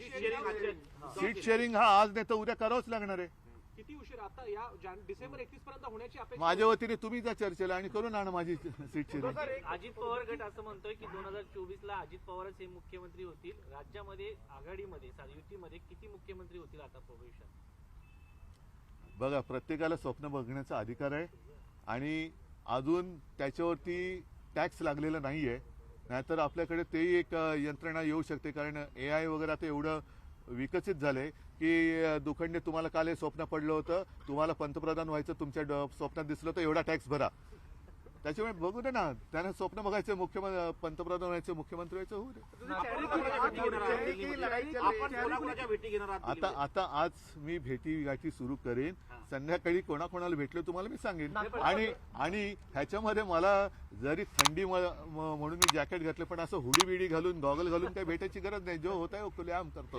Seat sharing हा. आज नाही तर उद्या करावंच लागणार आहे. किती उशीर? आता या जान- डिसेंबर एकतीस पर्यंत होण्याची अपेक्षा माझ्या वतीने तुम्ही जा चर्चेला आणि करून आणा माझी सीट शेअरिंग अजित पवार गट असं म्हणतोय की दोन हजार चोवीस ला अजित पवारच हे मुख्यमंत्री होतील. राज्यामध्ये आघाडीमध्ये युतीमध्ये किती मुख्यमंत्री होतील आता भविष्यात बघा प्रत्येकाला स्वप्न बघण्याचा अधिकार आहे आणि अजून त्याच्यावरती टॅक्स लागलेला नाही आहे नाहीतर आपल्याकडे तेही एक यंत्रणा येऊ शकते. कारण ए आय वगैरे आता एवढं विकसित झालंय की दुखंडे तुम्हाला काल हे स्वप्न पडलं होतं. तुम्हाला पंतप्रधान व्हायचं तुमच्या स्वप्नात दिसलं होतं एवढा टॅक्स भरा. त्याच्यामुळे बघू दे ना. त्यांना स्वप्न बघायचं मुख्यमंत्री पंतप्रधान व्हायचं मुख्यमंत्री व्हायचं होऊ दे. आता आता आज मी भेटी गाठी सुरू करेन. संध्याकाळी कोणाकोणाला भेटलो तुम्हाला मी सांगेन. आणि आणि ह्याच्यामध्ये मला जरी थंडी म्हणून मी जॅकेट घातलं पण असं हुडी बिडी घालून गॉगल घालून काही भेटायची गरज नाही. जो होत आहे खुले आम करतो